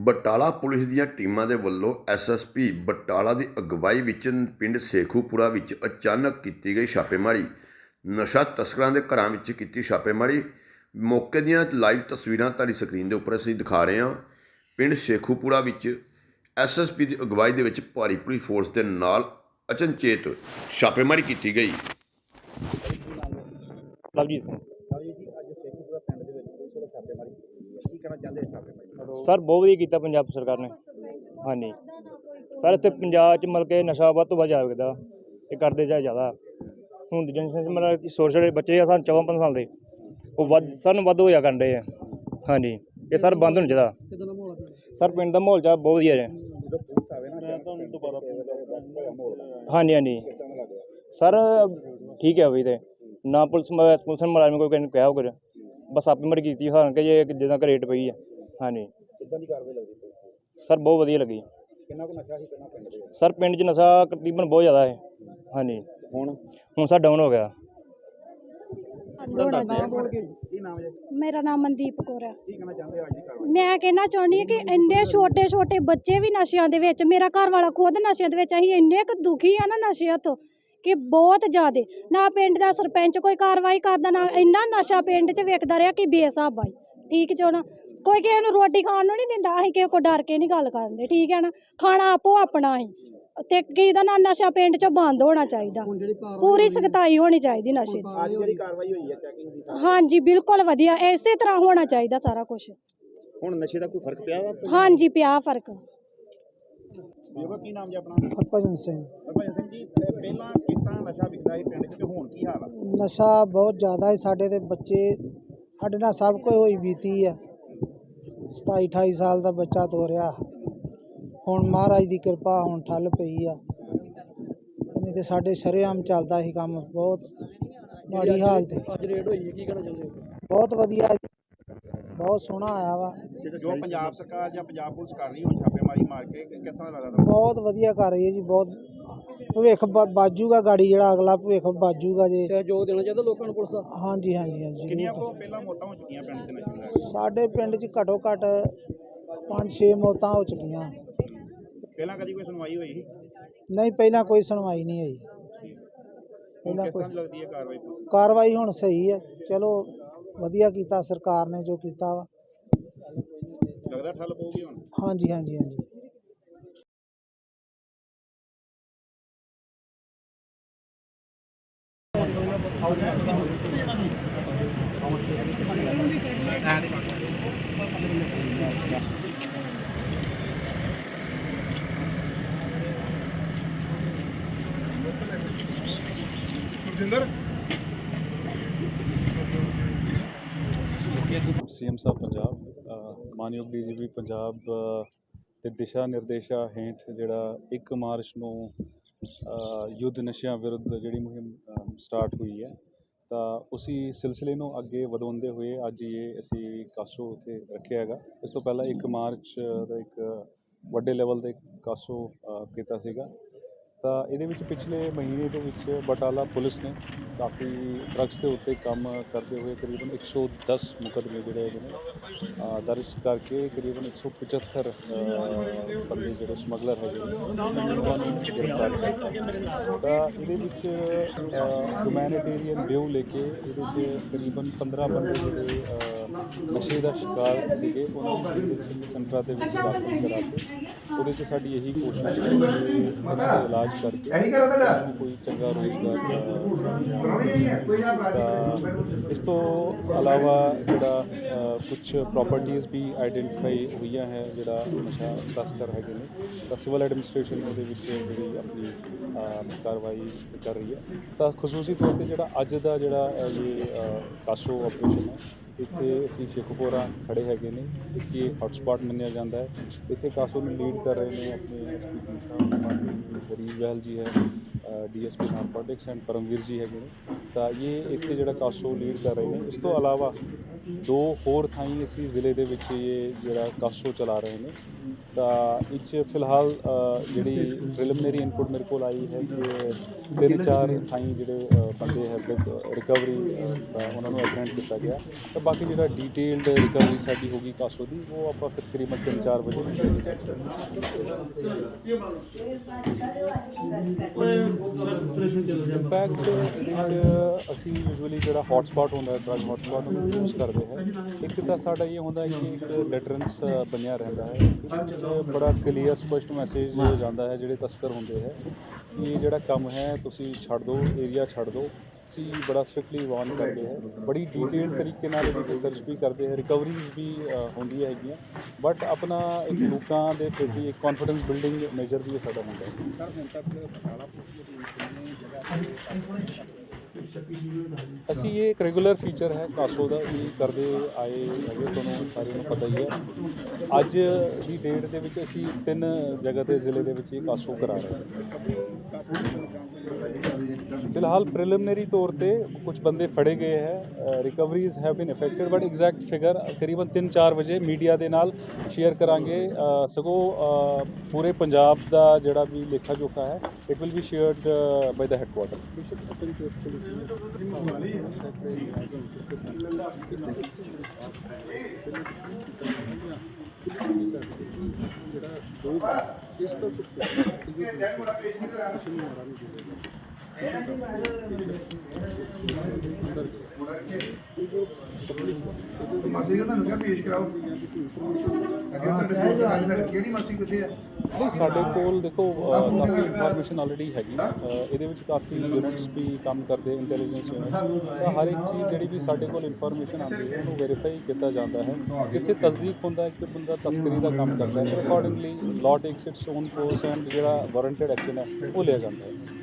Batala police ਦੀਆਂ ਟੀਮਾਂ ਦੇ ਵੱਲੋਂ ਐਸਐਸਪੀ ਬਟਾਲਾ ਦੀ ਅਗਵਾਈ ਵਿੱਚ ਪਿੰਡ ਸੇਖੂਪੁਰਾ ਵਿੱਚ ਅਚਾਨਕ ਕੀਤੀ ਗਈ ਛਾਪੇਮਾਰੀ। ਨਸ਼ਾ ਤਸਕਰਾਂ ਦੇ ਘਰਾਂ ਵਿੱਚ ਕੀਤੀ ਛਾਪੇਮਾਰੀ। ਮੌਕੇ ਦੀਆਂ ਲਾਈਵ ਤਸਵੀਰਾਂ ਤੁਹਾਡੀ ਸਕਰੀਨ ਦੇ ਉੱਪਰ ਅਸੀਂ ਦਿਖਾ ਰਹੇ ਹਾਂ। ਪਿੰਡ ਸੇਖੂਪੁਰਾ ਵਿੱਚ ਐਸਐਸਪੀ ਦੀ ਅਗਵਾਈ ਦੇ ਵਿੱਚ ਭਾਰੀ ਪੁਲਿਸ ਫੋਰਸ ਦੇ ਨਾਲ ਅਚਨਚੇਤ ਛਾਪੇਮਾਰੀ ਕੀਤੀ ਗਈ। ਲਵਜੀਤ ਸਿੰਘ। ਜੀ, ਅੱਜ ਸੇਖੂਪੁਰਾ ਪਿੰਡ ਦੇ ਵਿੱਚ ਪੁਲਿਸ ਵੱਲੋਂ ਛਾਪੇਮਾਰੀ ਕੀਤੀ ਗਈ ਹੈ। ਕੀ ਕਹਿਣਾ ਚਾਹੁੰਦੇ ਛਾਪੇਮਾਰੀ ਸਰ ਬਹੁਤ ਵਧੀਆ ਕੀਤਾ ਪੰਜਾਬ ਸਰਕਾਰ ਨੇ। ਹਾਂਜੀ। ਸਰ ਇੱਥੇ ਪੰਜਾਬ 'ਚ ਮਤਲਬ ਕਿ ਨਸ਼ਾ ਵੱਧ ਤੋਂ ਵੱਧ ਜਾਵੇਗਾ। ਇਹ ਕਰਦੇ ਜਾਏ ਜ਼ਿਆਦਾ। ਹੁਣ ਦੀ ਜਨਰੇਸ਼ਨ 'ਚ ਮਤਲਬ ਕਿ ਛੋਟੇ ਛੋਟੇ ਬੱਚੇ ਆ ਸਾਨੂੰ 14 15 ਸਾਲ ਦੇ। ਉਹ ਵੱਧ ਸਾਨੂੰ ਵੱਧ ਹੋਇਆ ਕਰਦੇ ਆ। ਹਾਂਜੀ। ਇਹ ਸਰ ਬੰਦ ਹੋਣਾ ਚਾਹੀਦਾ। ਸਰ ਪਿੰਡ ਦਾ ਮਾਹੌਲ ਜਾ ਬਹੁਤ ਵਧੀਆ ਹੈ ਹਾਂਜੀ ਹਾਂਜੀ। ਸਰ ਠੀਕ ਹੈ ਵੀ ਤੇ। ਨਾ ਪੁਲਿਸ ਮ- ਪੁਲਿਸ ਨੇ ਮੁਲਾਜ਼ਮ ਕੋਈ ਨੂੰ ਕਿਹਾ ਕੁਝ। ਬਸ ਆਪੇ ਮਰ ਕੀਤੀ। ਹਾਂ ਕਿ ਜੇ ਜਿੱਦਾਂ ਕਿ ਰੇਟ ਪਈ ਹੈ ਹਾਂਜੀ। ਕਿੱਦਾਂ ਦੀ ਕਾਰਵਾਈ ਲੱਗਦੀ ਪੁਲਿਸ ਦੀ? ਸਰ ਬਹੁਤ ਵਧੀਆ ਲੱਗੀ। ਕਿੰਨਾ ਕੁ ਨਸ਼ਾ ਸੀ ਪਹਿਲਾਂ ਪਿੰਡ ਦੇ ਵਿੱਚ? ਸਰ ਪਿੰਡ 'ਚ ਨਸ਼ਾ ਤਕਰੀਬਨ ਬਹੁਤ ਜ਼ਿਆਦਾ ਹੈ। ਹਾਂਜੀ। ਹੁਣ? ਹੁਣ ਸਰ ਡਾਊਨ ਹੋ ਗਿਆ। ਦੱਸ ਦਿਓ। ਕੀ ਨਾਮ ਹੈ ਮੇਰਾ ਨਾਮ ਮਨਦੀਪ ਕੌਰ ਹੈ। ਕੀ ਕਹਿਣਾ ਚਾਹੁੰਦੇ ਹੋ ਅੱਜ ਦੀ ਕਾਰਵਾਈ? ਮੈਂ ਕਹਿਣਾ ਚਾਹੁੰਦੀ ਹਾਂ ਕਿ ਇੰਨੇ ਛੋਟੇ ਛੋਟੇ ਬੱਚੇ ਵੀ ਨਸ਼ਿਆਂ ਦੇ ਵਿੱਚ ਮੇਰਾ ਘਰ ਵਾਲਾ ਖੁਦ ਨਸ਼ਿਆਂ ਦੇ ਵਿੱਚ ਅਸੀਂ ਇੰਨੇ ਕੁ ਦੁਖੀ ਆ ਨਾ ਨਸ਼ਿਆਂ ਤੋਂ ਕਿ ਬਹੁਤ ਜ਼ਿਆਦੇ। ਨਾ ਪਿੰਡ ਦਾ ਸਰਪੰਚ ਕੋਈ ਕਾਰਵਾਈ ਕਰਦਾ ਨਾ ਇੰਨਾ ਨਸ਼ਾ ਪਿੰਡ 'ਚ ਵੇਖਦਾ ਰਿਹਾ ਕਿ ਬੇਸਾਬ ਆਈ ਠੀਕ ਜੋ ਨਾ। ਕੋਈ ਕਿਸੇ ਨੂੰ ਰੋਟੀ ਖਾਣ ਨੂੰ ਨਹੀਂ ਦਿੰਦਾ ਅਸੀਂ ਕਿਸੇ ਕੋ ਡਰ ਕੇ ਨਹੀਂ ਗੱਲ ਕਰਦੇ ਠੀਕ ਹੈ ਨਾ। ਖਾਣਾ ਆਪੋ ਆਪਣਾ ਹੀ। ਤੇ ਕੀ ਦਾ ਨਾ ਨਸ਼ਾ ਪਿੰਡ 'ਚ ਬੰਦ ਹੋਣਾ ਚਾਹੀਦਾ। ਪੂਰੀ ਸਖਤਾਈ ਹੋਣੀ ਚਾਹੀਦੀ ਨਸ਼ੇ ਦੀ। ਅੱਜ ਜਿਹੜੀ ਕਾਰਵਾਈ ਹੋਈ ਹੈ ਚੈਕਿੰਗ ਦੀ ਹਾਂਜੀ ਬਿਲਕੁਲ ਵਧੀਆ। ਇਸੇ ਤਰ੍ਹਾਂ ਹੋਣਾ ਚਾਹੀਦਾ ਸਾਰਾ ਕੁਝ ਹੁਣ ਨਸ਼ੇ ਦਾ ਕੋਈ ਫ਼ਰਕ ਪਿਆ ਵਾ? ਹਾਂਜੀ ਪਿਆ ਫ਼ਰਕ। ਯੋਗਾ ਕੀ ਨਾਮ ਜੀ ਆਪਣਾ? ਹਰਭਜਨ ਸਿੰਘ। ਹਰਭਜਨ ਸਿੰਘ ਜੀ ਇਹ ਪਹਿਲਾਂ ਕਿਸ ਤਰ੍ਹਾਂ ਨਸ਼ਾ ਵਿਕਦਾ ਸੀ ਪਿੰਡ 'ਚ ਤੇ ਹੁਣ ਕੀ ਹਾਲ ਆ? ਨਸ਼ਾ ਬਹੁਤ ਜ਼ਿਆਦਾ ਹੈ ਸਾਡੇ ਦੇ ਬੱਚੇ ਸਾਡੇ ਨਾਲ ਸਭ ਕੋਈ ਹੋਈ ਬੀਤੀ ਆ। 27 28 ਸਾਲ ਦਾ ਬੱਚਾ ਤੋਰਿਆ। ਹੁਣ ਮਹਾਰਾਜ ਦੀ ਕਿਰਪਾ ਹੁਣ ਠੱਲ ਪਈ ਆ। ਨਹੀਂ ਤੇ ਸਾਡੇ ਸ਼ਰੇਆਮ ਚੱਲਦਾ ਸੀ ਕੰਮ ਬਹੁਤ। ਮਾੜੀ ਹਾਲਤ। ਹੈ ਅੱਜ ਰੇਡ ਹੋਈ ਹੈ ਕੀ ਕਹਿਣਾ ਚਾਹੁੰਦੇ ਹੋ? ਬਹੁਤ ਵਧੀਆ। ਜੀ। ਬਹੁਤ ਸੋਹਣਾ ਆਇਆ ਵਾ। ਜੋ ਪੰਜਾਬ ਸਰਕਾਰ ਜਾਂ ਪੰਜਾਬ ਪੁਲਿਸ ਕਰ ਰਹੀ ਹੁਣ ਛਾਪੇਮਾਰੀ ਮਾਰ ਕੇ ਕਿ- ਕਿਸ ਤਰ੍ਹਾਂ ਲੱਗਦਾ ਤੁਹਾਨੂੰ? ਬਹੁਤ ਵਧੀਆ ਕਰ ਰਹੀ ਹੈ ਜੀ ਬਹੁਤ ਭਵਿੱਖ ਬਾਜੂਗਾ ਗਾੜੀ ਜਿਹੜਾ ਅਗਲਾ ਭਵਿੱਖ ਬਾਜੂਗਾ ਜੇ। ਸਹਿਯੋਗ ਦੇਣਾ ਚਾਹੀਦਾ ਲੋਕਾਂ ਨੂੰ ਪੁਲਿਸ ਦਾ। ਹਾਂਜੀ ਹਾਂਜੀ ਹਾਂਜੀ। ਕਿੰਨੀਆਂ ਕੋ ਪਹਿਲਾਂ ਮੌਤਾਂ ਹੋ ਚੁੱਕੀਆਂ ਪਿੰਡ ਦੇ ਨਸ਼ੇ ਨਾਲ ਸਾਡੇ ਪਿੰਡ 'ਚ ਘੱਟੋ ਘੱਟ 5-6 ਮੌਤਾਂ ਹੋ ਚੁੱਕੀਆਂ। ਪਹਿਲਾਂ ਕਦੀ ਕੋਈ ਸੁਣਵਾਈ ਹੋਈ ਸੀ? ਨਹੀਂ ਪਹਿਲਾਂ ਕੋਈ ਸੁਣਵਾਈ ਨਹੀਂ ਹੋਈ। ਪਹਿਲਾਂ ਕੋਈ ਲੱਗਦੀ ਹੈ ਕਾਰਵਾਈ? ਕਾਰਵਾਈ ਹੁਣ ਸਹੀ ਹੈ। ਚਲੋ ਵਧੀਆ ਕੀਤਾ ਸਰਕਾਰ ਨੇ ਜੋ ਕੀਤਾ ਵਾ। ਲੱਗਦਾ ਠੱਲ ਪਊਗੀ ਹੁਣ? ਹਾਂਜੀ ਹਾਂਜੀ ਹਾਂਜੀ। ਸੀਐਮ ਸਾਹਿਬ ਪੰਜਾਬ ਅ, ਮਾਨਯੋਗ ਡੀਜੀਪੀ ਪੰਜਾਬ ਅ, ਦੇ ਦਿਸ਼ਾ ਨਿਰਦੇਸ਼ਾਂ ਹੇਠ ਜਿਹੜਾ 1 ਮਾਰਚ ਨੂੰ ਯੁੱਧ ਨਸ਼ਿਆਂ ਵਿਰੁੱਧ ਜਿਹੜੀ ਮੁਹਿੰਮ ਸਟਾਰਟ ਹੋਈ ਹੈ, ਤਾਂ ਉਸੇ ਸਿਲਸਿਲੇ ਨੂੰ ਅੱਗੇ ਵਧਾਉਂਦੇ ਹੋਏ ਅੱਜ ਇਹ ਅਸੀਂ ਕਾਸੋ ਉੱਥੇ ਰੱਖਿਆ ਹੈਗਾ। ਇਸ ਤੋਂ ਪਹਿਲਾਂ 1 ਮਾਰਚ ਦਾ ਇੱਕ ਵੱਡੇ ਲੈਵਲ ਤੇ ਕਾਸੋ ਕੀਤਾ ਸੀਗਾ। ਤਾਂ ਇਹਦੇ ਵਿੱਚ ਪਿਛਲੇ ਮਹੀਨੇ ਦੇ ਵਿੱਚ ਬਟਾਲਾ ਪੁਲਿਸ ਨੇ ਕਾਫੀ ਡਰੱਗਸ ਦੇ ਉੱਤੇ ਕੰਮ ਕਰਦੇ ਹੋਏ ਕਰੀਬਨ 110 ਮੁਕੱਦਮੇ ਜਿਹੜੇ ਹੈਗੇ ਨੇ ਦਰਜ ਕਰਕੇ ਕਰੀਬਨ 175 ਅ, ਬੰਦੇ ਜਿਹੜੇ ਸਮਗਲਰ ਹੈਗੇ ਉਹਨਾਂ ਨੂੰ ਗ੍ਰਿਫਤਾਰ ਕੀਤਾ। ਤਾਂ ਇਹਦੇ ਵਿੱਚ ਹਿਊਮੈਨਿਟੇਰੀਅਨ ਵਿਊ ਲੈ ਕੇ ਇਹਦੇ ਵਿੱਚ ਕਰੀਬਨ 15 ਬੰਦੇ ਜਿਹੜੇ ਨਸ਼ੇ ਦਾ ਸ਼ਿਕਾਰ ਸੀਗੇ ਉਹਨਾਂ ਨੂੰ ਸੈਂਟਰਾਂ ਦੇ ਵਿੱਚ ਦਾਖਲ ਕਰਾ ਕੇ ਉਹਦੇ 'ਚ ਸਾਡੀ ਇਹੀ ਕੋਸ਼ਿਸ਼ ਹੈ ਕਿ ਇਲਾਜ ਕਰਕੇ ਕੋਈ ਚੰਗਾ ਰੋਜ਼ਗਾਰ ਇਸ ਤੋਂ ਇਲਾਵਾ ਜਿਹੜਾ ਕੁਝ ਪ੍ਰਾਪਰਟੀਆਂ ਵੀ ਆਈਡੈਂਟੀਫਾਈ ਹੋਈਆਂ ਹੈ, ਜਿਹੜਾ ਨਸ਼ਾ ਤਸਕਰ ਹੈਗੇ ਨੇ। ਤਾਂ ਸਿਵਲ ਐਡਮਿਨਿਸਟ੍ਰੇਸ਼ਨ ਉਹਦੇ ਵਿੱਚ ਜਿਹੜੀ ਆਪਣੀ ਕਾਰਵਾਈ ਕਰ ਰਹੀ ਹੈ। ਤਾਂ ਖਸੂਸੀ ਤੌਰ ਤੇ ਜਿਹੜਾ ਅੱਜ ਦਾ ਜਿਹੜਾ ਇਹ ਕਾਸੋ ਆਪਰੇਸ਼ਨ ਹੈ, ਇੱਥੇ ਅਸੀਂ ਸ਼ੇਖੂਪੁਰਾ ਖੜੇ ਹੈਗੇ ਨੇ। ਇੱਕ ਇਹ ਹੌਟਸਪੌਟ ਮੰਨਿਆ ਜਾਂਦਾ ਹੈ। ਇੱਥੇ ਕਾਸੋ ਨੂੰ ਲੀਡ ਕਰ ਰਹੇ ਨੇ ਆਪਣੇ ਐਸਪੀ ਕਮਿਸ਼ਨਰ ਗਰੀਬ ਵਹਿਲ ਜੀ ਹੈ ਡੀਐਸਪੀ ਨਾਰਕੋਟਿਕਸ ਐਂਡ ਪਰਮਵੀਰ ਜੀ ਹੈਗੇ ਨੇ। ਤਾਂ ਇਹ ਇੱਥੇ ਜਿਹੜਾ ਕਾਸੋ ਲੀਡ ਕਰ ਰਹੇ ਨੇ, ਇਸ ਤੋਂ ਇਲਾਵਾ ਦੋ ਹੋਰ ਥਾਈਂ ਅਸੀਂ ਜ਼ਿਲ੍ਹੇ ਦੇ ਵਿੱਚ ਇਹ ਜਿਹੜਾ ਕਾਸੋ ਚਲਾ ਰਹੇ ਨੇ। ਤਾਂ ਇਹ 'ਚ ਫਿਲਹਾਲ ਜਿਹੜੀ ਪ੍ਰੀਲਿਮਿਨਰੀ ਇਨਪੁਟ ਮੇਰੇ ਕੋਲ ਆਈ ਹੈ ਕਿ ਤਿੰਨ ਚਾਰ ਥਾਈਂ ਜਿਹੜੇ ਅ, ਬੰਦੇ ਹੈ ਵਿਦ ਰਿਕਵਰੀ ਉਹਨਾਂ ਨੂੰ ਐਪਰੈਂਟ ਕੀਤਾ ਗਿਆ। ਤਾਂ ਬਾਕੀ ਜਿਹੜਾ ਡੀਟੇਲਡ ਰਿਕਵਰੀ ਸਾਡੀ ਹੋਗੀ ਕਾਸੋ ਦੀ ਉਹ ਆਪਾਂ ਫਿਰ ਤਕਰੀਬਨ 3-4 ਵਜੇ ਇੰਪੈਕਟ ਇਹਦੇ ਵਿੱਚ ਅਸੀਂ ਯੂਜੂਅਲੀ ਜਿਹੜਾ ਹੌਟ ਸਪੌਟ ਹੁੰਦਾ ਹੈ ਡਰਗ ਹੌਟ ਸਪੌਟ ਉਹਨੂੰ ਯੂਜ਼ ਕਰਦੇ ਹੈ। ਇੱਕ ਤਾਂ ਸਾਡਾ ਇਹ ਹੁੰਦਾ ਹੈ ਕਿ ਇੱਕ ਡਿਟਰੈਂਸ ਬਣਿਆ ਰਹਿੰਦਾ ਹੈ। ਇਹਦੇ ਵਿੱਚ ਬੜਾ ਕਲੀਅਰ ਸਪਸ਼ਟ ਮੈਸੇਜ ਜਾਂਦਾ ਹੈ ਜਿਹੜੇ ਤਸਕਰ ਹੁੰਦੇ ਹੈ। ਇਹ ਜਿਹੜਾ ਕੰਮ ਹੈ ਤੁਸੀਂ ਛੱਡ ਦਿਓ ਏਰੀਆ ਛੱਡ ਦਿਓ ਅਸੀਂ ਬੜਾ ਸਟ੍ਰਿਕਟਲੀ ਵਾਰਨ ਕਰਦੇ ਹੈ। ਬੜੀ ਡਿਟੇਲ ਤਰੀਕੇ ਨਾਲ ਇਹਦੀ ਰਿਸਰਚ ਵੀ ਕਰਦੇ ਹੈ। ਰਿਕਵਰੀਜ਼ ਵੀ ਅ, ਹੁੰਦੀਆਂ ਹੈਗੀਆਂ। ਬਟ ਆਪਣਾ ਇੱਕ ਲੋਕਾਂ ਦੇ ਪ੍ਰਤੀ ਇੱਕ ਕੌਨਫੀਡੈਂਸ ਬਿਲਡਿੰਗ ਮੇਜਰ ਵੀ ਇਹ ਸਾਡਾ ਹੁੰਦਾ ਹੈ। ਸਰ ਹੁਣ ਤੱਕ ਬਟਾਲਾ ਪੁਲਿਸ ਦੀ ਕਿੰਨੇ ਜਗ੍ਹਾ ਤੇ ਅਸੀਂ ਇਹ ਇੱਕ ਰੈਗੂਲਰ ਫੀਚਰ ਹੈ ਕਾਸੋ ਦਾ ਵੀ ਕਰਦੇ ਆਏ ਹੈਗੇ ਤੁਹਾਨੂੰ ਸਾਰਿਆਂ ਨੂੰ ਪਤਾ ਹੀ ਹੈ। ਅੱਜ ਦੀ ਡੇਟ ਦੇ ਵਿੱਚ ਅਸੀਂ ਤਿੰਨ ਜਗ੍ਹਾ ਤੇ ਜ਼ਿਲ੍ਹੇ ਦੇ ਵਿੱਚ ਇਹ ਕਾਸੋ ਕਰਾ ਰਹੇ ਹਾਂ। ਫਿਲਹਾਲ ਪ੍ਰੀਲਿਮਿਨਰੀ ਤੌਰ ਤੇ ਕੁਝ ਬੰਦੇ ਫੜੇ ਗਏ ਹੈ recoveries have been affected but exact figure ਕਰੀਬਨ 3-4 ਵਜੇ ਮੀਡੀਆ ਦੇ ਨਾਲ ਸ਼ੇਅਰ ਕਰਾਂਗੇ। ਅ, ਸਗੋਂ ਪੂਰੇ ਪੰਜਾਬ ਦਾ ਜਿਹੜਾ ਵੀ ਲੇਖਾ ਜੋਖਾ ਹੈ it will be shared by the headquarter ਬੇਸ਼ੱਕ ਆਪਣੀ ਤੇ ਪੁਲਿਸ ਨੇ ਜਿਹੜਾ ਦੋ ਇਸ ਤੋਂ ਮਾਸੀ ਦਾ ਤੁਹਾਨੂੰ ਕਿਹਾ ਪੇਸ਼ ਕਰਾਓ। ਅੱਗੇ ਤੁਹਾਨੂੰ ਕਿਹੜੀ ਮਾਸੀ ਕਿੱਥੇ ਆ? ਨਹੀਂ ਸਾਡੇ ਕੋਲ ਦੇਖੋ ਕਾਫੀ ਇਨਫੋਰਮੇਸ਼ਨ ਆਲਰੇਡੀ ਹੈਗੀ। ਇਹਦੇ ਵਿੱਚ ਕਾਫੀ ਯੂਨਿਟਸ ਵੀ ਕੰਮ ਕਰਦੇ ਇੰਟੈਲੀਜੈਂਸ ਯੂਨਿਟਸ ਤਾਂ ਹਰ ਇੱਕ ਚੀਜ਼ ਜਿਹੜੀ ਵੀ ਸਾਡੇ ਕੋਲ ਇਨਫੋਰਮੇਸ਼ਨ ਆਉਂਦੀ ਹੈ ਉਹਨੂੰ ਵੈਰੀਫਾਈ ਕੀਤਾ ਜਾਂਦਾ ਹੈ। ਜਿੱਥੇ ਤਸਦੀਕ ਹੁੰਦਾ ਹੈ ਕਿ ਬੰਦਾ ਤਸਕਰੀ ਦਾ ਕੰਮ ਕਰਦਾ ਹੈ। Accordingly law takes its own course and ਜਿਹੜਾ ਵਾਰੰਟਡ ਐਕਸ਼ਨ ਹੈ ਉਹ ਲਿਆ ਜਾਂਦਾ ਹੈ।